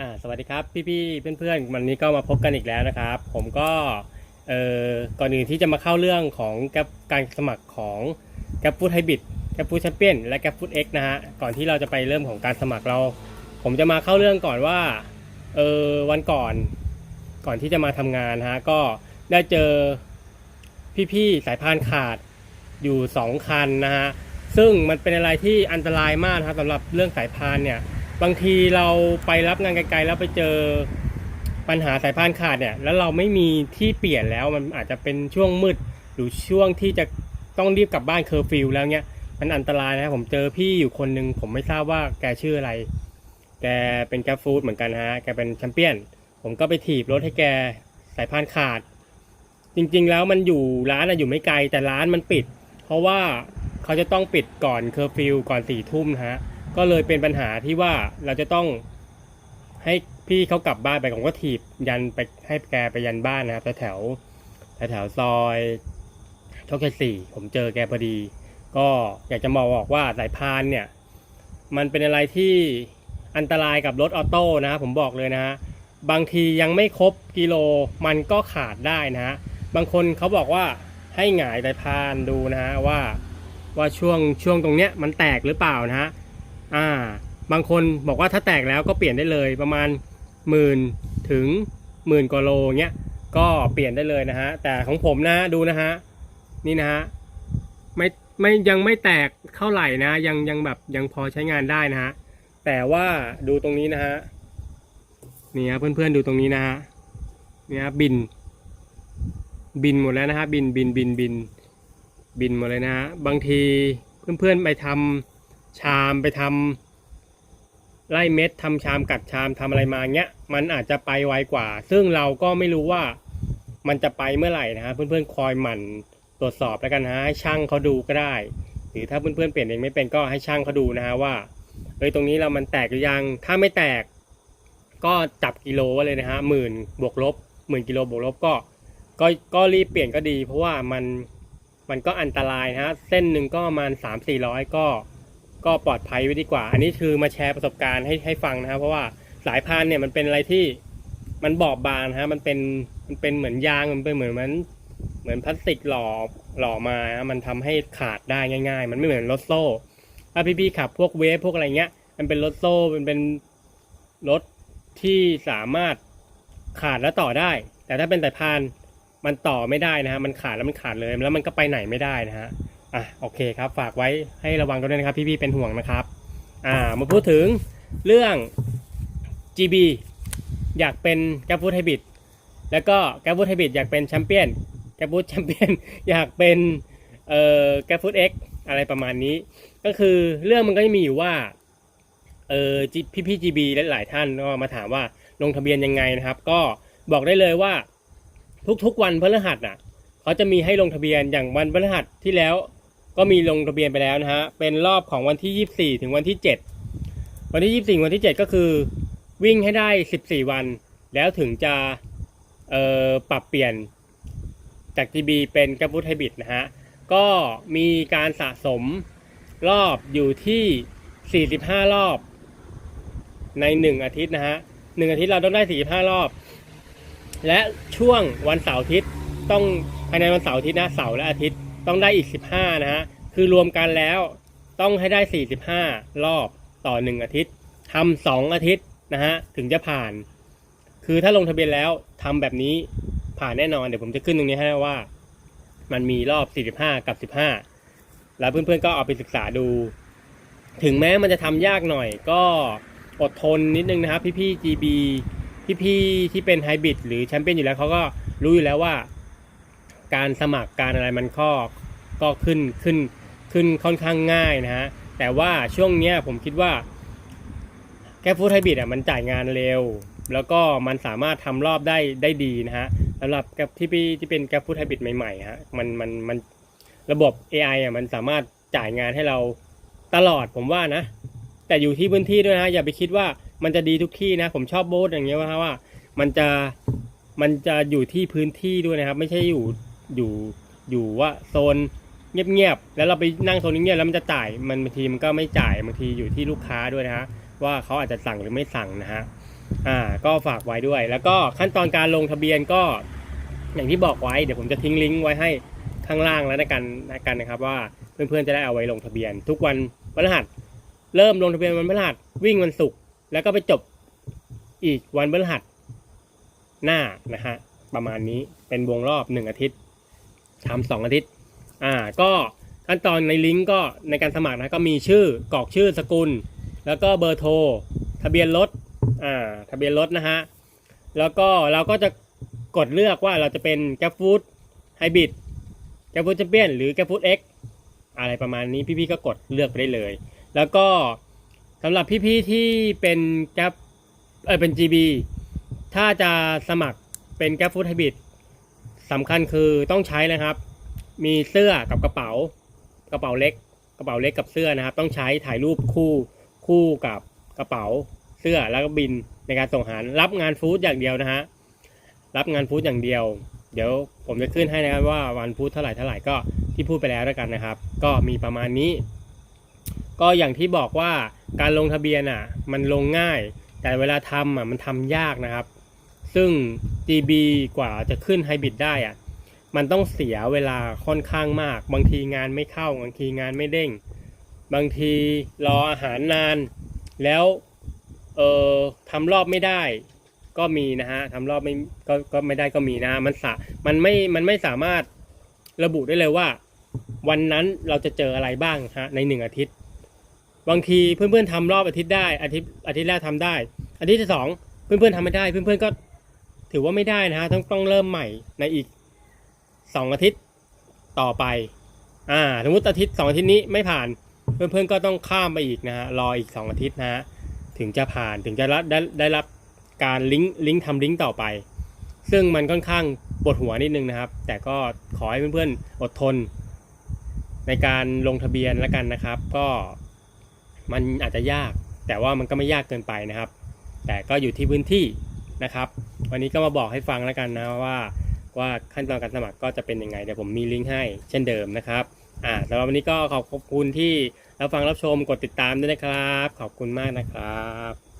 อ่าสวัสดีครับพี่ๆเพื่อนๆวันนี้ก็มาพบกันอีกแล้วนะครับ ผมก็เอ่อก่อนอื่นที่จะมาเข้าเรื่องของแกการสมัครของแกฟูดไฮบิดแกฟูดแชมเปี้ยนและแกฟูดเอ็กนะฮะก่อนที่เราจะไปเริ่มของการสมัครเรา ผมจะมาเข้าเรื่องก่อนว่าเออวันก่อนก่อนที่จะมาทำงานฮะก็ได้เจอพี่ๆสายพานขาดอยู่สองคันนะฮะซึ่งมันเป็นอะไรที่อันตรายมากนะครับสำหรับเรื่องสายพานเนี่ย บางทีเราไปรับงานไกลๆแล้วไปเจอปัญหาสายพานขาดเนี่ย แล้วเราไม่มีที่เปลี่ยนแล้วมันอาจจะเป็นช่วงมืด หรือช่วงที่จะต้องรีบกลับบ้านเคอร์ฟิวแล้วเนี่ยมันอันตรายนะผมเจอพี่อยู่คนหนึ่งผมไม่ทราบว่าแกชื่ออะไร แกเป็นแกฟู้ดเหมือนกันฮะแกเป็นแชมเปี้ยน ผมก็ไปถีบรถให้แกสายพานขาด จริงๆแล้วมันอยู่ร้านอะอยู่ไม่ไกลแต่ร้านมันปิด เพราะว่าเขาจะต้องปิดก่อนเคอร์ฟิวก่อนสี่ทุ่มนะฮะ ก็เลยเป็นปัญหาที่ว่าเราจะต้องให้พี่เขากลับบ้านไปผมก็ถีบยันไปให้แกไปยันบ้านนะครับแถวแถวแถวซอยโชคชัยสี่ผมเจอแกพอดี ก็อยากจะมาบอกว่าสายพานเนี่ย มันเป็นอะไรที่อันตรายกับรถออโต้นะฮะผมบอกเลยนะฮะบางทียังไม่ครบกิโลมันก็ขาดได้นะฮะบางคนเขาบอกว่าให้หงายสายพานดูนะฮะว่าว่าช่วงช่วงตรงเนี้ยมันแตกหรือเปล่านะฮะ อ่า บางคนบอกว่าถ้าแตกแล้วก็เปลี่ยนได้เลยประมาณหมื่นถึงหมื่นกว่าโลเงี้ยก็เปลี่ยนได้เลยนะฮะ แต่ของผมนะดูนะฮะ นี่นะฮะ ไม่ไม่ยังไม่แตกเท่าไหร่นะ ยังยังแบบยังพอใช้งานได้นะฮะ แต่ว่าดูตรงนี้นะฮะนี่ฮะเพื่อนๆดูตรงนี้นะฮะนี่ฮะบิน บินหมดแล้วนะฮะบินบินบินบินบินหมดเลยนะฮะบางทีเพื่อนๆไปทำ ชามไปทำไล่เม็ดทำชามกัดชามทำอะไรมาเงี้ย มันอาจจะไปไวกว่า ซึ่งเราก็ไม่รู้ว่ามันจะไปเมื่อไหร่นะฮะเพื่อนๆคอยหมั่นตรวจสอบแล้วกันฮะให้ช่างเขาดูก็ได้ หรือถ้าเพื่อนๆเปลี่ยนเองไม่เป็นก็ให้ช่างเขาดูนะฮะว่าเฮ้ยตรงนี้เรามันแตกหรือยัง ถ้าไม่แตก ก็จับกิโลไว้เลยนะฮะหมื่นบวกลบหมื่นกิโลบวกลบก็ ก็ก็รีบเปลี่ยนก็ดี เพราะว่ามันมันก็อันตรายนะฮะเส้นหนึ่งก็ประมาณสามสี่ร้อยก็ ก็ปลอดภัยไว้ดีกว่า อันนี้คือมาแชร์ประสบการณ์ให้ให้ฟังนะครับ เพราะว่าสายพานเนี่ยมันเป็นอะไรที่มันบอบบางนะฮะมันเป็นมันเป็นเหมือนยางมันเป็นเหมือนเหมือนเหมือนพลาสติกหล่อหล่อมานะมันทำให้ขาดได้ง่าย ๆ มันไม่เหมือนรถโซ่ถ้าพี่ๆขับพวกเวฟพวกอะไรเงี้ย มันเป็นรถโซ่มันเป็นรถที่สามารถขาดแล้วต่อได้ แต่ถ้าเป็นสายพานมันต่อไม่ได้นะฮะ มันขาดแล้วมันขาดเลย แล้วมันก็ไปไหนไม่ได้นะฮะ อะโอเคครับ ฝากไว้ให้ระวังกันด้วยนะครับ พี่ๆเป็นห่วงนะครับอ่ามาพูดถึงเรื่อง GB อยากเป็นแกฟูดไฮบิดแล้วก็แกฟูดไฮบิดอยากเป็นแชมเปี้ยนแกฟูดแชมเปี้ยนอยากเป็นเอ่อแกฟูดเอ็กอะไรประมาณนี้ ก็คือเรื่องมันก็จะมีอยู่ว่าเออพี่พี่ GB และหลายท่านก็มาถามว่าลงทะเบียนยังไงนะครับ ก็บอกได้เลยว่าทุกๆวันพฤหัสอะเขาจะมีให้ลงทะเบียนอย่างวันพฤหัสที่แล้ว ก็มีลงทะเบียนไปแล้วนะฮะ เป็นรอบของวันที่ 24 ถึงวันที่ 7 วันที่ 24 วันที่ 7 ก็คือวิ่งให้ได้ 14 วัน แล้วถึงจะเอ่อปรับเปลี่ยนจาก GB เป็นกระพุทไฮบิดนะฮะ ก็มีการสะสมรอบอยู่ที่ 45 รอบ ใน 1 อาทิตย์นะฮะ 1 อาทิตย์เราต้องได้ 45 รอบ และช่วงวันเสาร์อาทิตย์ต้องภายในวันเสาร์อาทิตย์นะเสาร์และอาทิตย์ ต้องได้อีก 15 นะฮะ คือรวมกันแล้วต้องให้ได้ 45 รอบต่อ 1 อาทิตย์ทำสองอาทิตย์นะฮะถึงจะผ่าน คือถ้าลงทะเบียนแล้วทำแบบนี้ผ่านแน่นอน เดี๋ยวผมจะขึ้นตรงนี้ให้ว่า มันมีรอบ 45 กับ 15 แล้วเพื่อนๆก็เอาไปศึกษาดู ถึงแม้มันจะทำยากหน่อย ก็อดทนนิดนึงนะครับ พี่ๆ GB พี่ๆ ที่เป็นไฮบริดหรือแชมเปี้ยนอยู่แล้วเขาก็รู้อยู่แล้วว่าการสมัครการอะไรมันก็ ก็ขึ้นขึ้นขึ้นค่อนข้างง่ายนะฮะแต่ว่าช่วงเนี้ยผมคิดว่าแกฟูดไฮบริดอะมันจ่ายงานเร็ว แล้วก็มันสามารถทำรอบได้ได้ดีนะฮะสำหรับกับที่พี่ที่เป็นแกฟูดไฮบริดใหม่ๆฮะมันมันมันระบบ AI อะมันสามารถจ่ายงานให้เราตลอดผมว่านะ แต่อยู่ที่พื้นที่ด้วยนะอย่าไปคิดว่ามันจะดีทุกที่นะ ผมชอบโบสอย่างเงี้ยว่าว่า มันจะมันจะอยู่ที่พื้นที่ด้วยนะครับ ไม่ใช่อยู่อยู่อยู่ว่าโซน เงียบๆแล้วเราไปนั่งโซนเงียบๆแล้วมันจะจ่ายมันบางทีมันก็ไม่จ่ายบางทีอยู่ที่ลูกค้าด้วยนะฮะว่าเขาอาจจะสั่งหรือไม่สั่งนะฮะอ่าก็ฝากไว้ด้วย แล้วก็ขั้นตอนการลงทะเบียนก็ อย่างที่บอกไว้เดี๋ยวผมจะทิ้งลิงก์ไว้ให้ข้างล่างแล้วนะกันนะกันนะครับ ว่าเพื่อนๆจะได้เอาไว้ลงทะเบียน ทุกวันพฤหัสเริ่มลงทะเบียนวันพฤหัสวิ่งวันศุกร์แล้วก็ไปจบอีกวันพฤหัสหน้านะฮะประมาณนี้เป็นวงรอบหนึ่งอาทิตย์ทำสองอาทิตย์ อ่าก็ขั้นตอนในลิงก์ก็ในการสมัครนะก็มีชื่อกรอกชื่อสกุล แล้วก็เบอร์โทร ทะเบียนรถอ่าทะเบียนรถนะฮะแล้วก็เราก็จะกดเลือกว่าเราจะเป็นแกฟูดไฮบริดแกฟูดแชมเปี้ยนหรือแกฟูดเอ็กอะไรประมาณนี้พี่ๆก็กดเลือกไปได้เลย แล้วก็สำหรับพี่ๆที่เป็นแก p เออเป็น GB ถ้าจะสมัครเป็นแกฟูดไฮบริดสำคัญคือต้องใช้นะครับ มีเสื้อกับกระเป๋า กระเป๋าเล็ก กระเป๋าเล็กกับเสื้อนะครับ ต้องใช้ถ่ายรูปคู่คู่กับกระเป๋าเสื้อแล้วก็บินในการส่งอาหารรับงานฟู้ดอย่างเดียวนะฮะรับงานฟู้ดอย่างเดียว เดี๋ยวผมจะขึ้นให้นะครับว่าวันฟู้ดเท่าไหร่เท่าไหร่ก็ที่พูดไปแล้วแล้วกันนะครับ ก็มีประมาณนี้ ก็อย่างที่บอกว่าการลงทะเบียนอะ มันลงง่าย แต่เวลาทำอะมันทำยากนะครับ ซึ่ง GB กว่าจะขึ้นไฮบริดได้อะ มันต้องเสียเวลาค่อนข้างมาก บางทีงานไม่เข้า บางทีงานไม่เด้ง บางทีรออาหารนาน แล้วเอ่อทำรอบไม่ได้ ก็มีนะฮะทำรอบไม่ก็ก็ไม่ได้ก็มีนะ มันสะมันไม่มันไม่สามารถระบุได้เลยว่า วันนั้นเราจะเจออะไรบ้างฮะในหนึ่งอาทิตย์ บางทีเพื่อนๆทำรอบอาทิตย์ได้อาทิตย์อาทิตย์แรกทำได้ อาทิตย์ที่สองเพื่อนๆทำไม่ได้ เพื่อนๆก็ถือว่าไม่ได้นะฮะต้องต้องเริ่มใหม่ในอีก สองอาทิตย์ต่อไป อ่า สมมติอาทิตย์สองอาทิตย์นี้ไม่ผ่าน เพื่อนๆก็ต้องข้ามไปอีกนะฮะ รออีกสองอาทิตย์นะฮะ ถึงจะผ่าน ถึงจะรับได้ได้รับการลิงก์ลิงก์ทำลิงก์ต่อไป ซึ่งมันค่อนข้างปวดหัวนิดนึงนะครับ แต่ก็ขอให้เพื่อนๆอดทน ในการลงทะเบียนแล้วกันนะครับ ก็มันอาจจะยาก แต่ว่ามันก็ไม่ยากเกินไปนะครับ แต่ก็อยู่ที่พื้นที่นะครับ วันนี้ก็มาบอกให้ฟังแล้วกันนะว่า ว่าขั้นตอนการสมัครก็จะเป็นยังไงเดี๋ยวผมมีลิงก์ให้เช่นเดิมนะครับอ่าสำหรับวันนี้ก็ขอบคุณที่รับฟังรับชมกดติดตามด้วยนะครับ ขอบคุณมากนะครับ